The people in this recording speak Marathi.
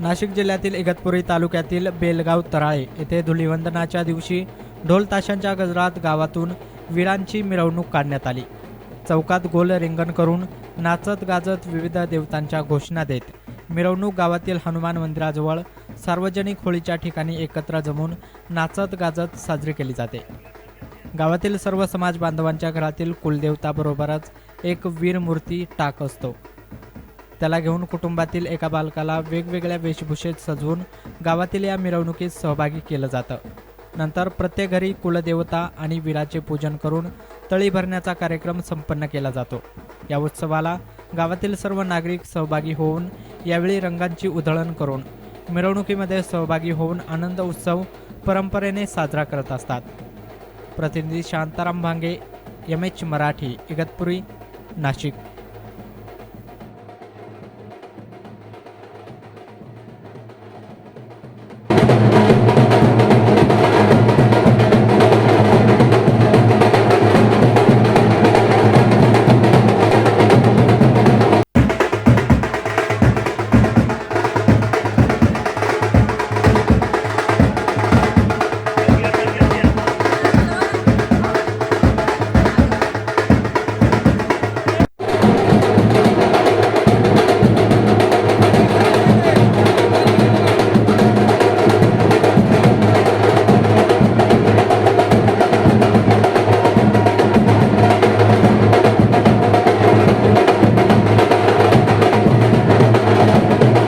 नाशिक जिल्ह्यातील इगतपुरी तालुक्यातील बेलगाव तराळे येथे धुलिवंदनाच्या दिवशी ढोल ताशांच्या गजरात गावातून वीरांची मिरवणूक काढण्यात आली. चौकात गोल रिंगण करून नाचत गाजत विविध देवतांच्या घोषणा देत मिरवणूक गावातील हनुमान मंदिराजवळ सार्वजनिक होळीच्या ठिकाणी एकत्र जमून नाचत गाजत साजरी केली जाते. गावातील सर्व समाज बांधवांच्या घरातील कुलदेवताबरोबरच एक वीर मूर्ती टाक असतो. त्याला घेऊन कुटुंबातील एका बालकाला वेगवेगळ्या वेशभूषेत सजवून गावातील या मिरवणुकीत सहभागी केलं जातं. नंतर प्रत्येक घरी कुलदेवता आणि वीराचे पूजन करून तळी भरण्याचा कार्यक्रम संपन्न केला जातो. या उत्सवाला गावातील सर्व नागरिक सहभागी होऊन यावेळी रंगांची उधळण करून मिरवणुकीमध्ये सहभागी होऊन आनंद उत्सव परंपरेने साजरा करत असतात. प्रतिनिधी शांताराम भांगे एम एच मराठी इगतपुरी नाशिक.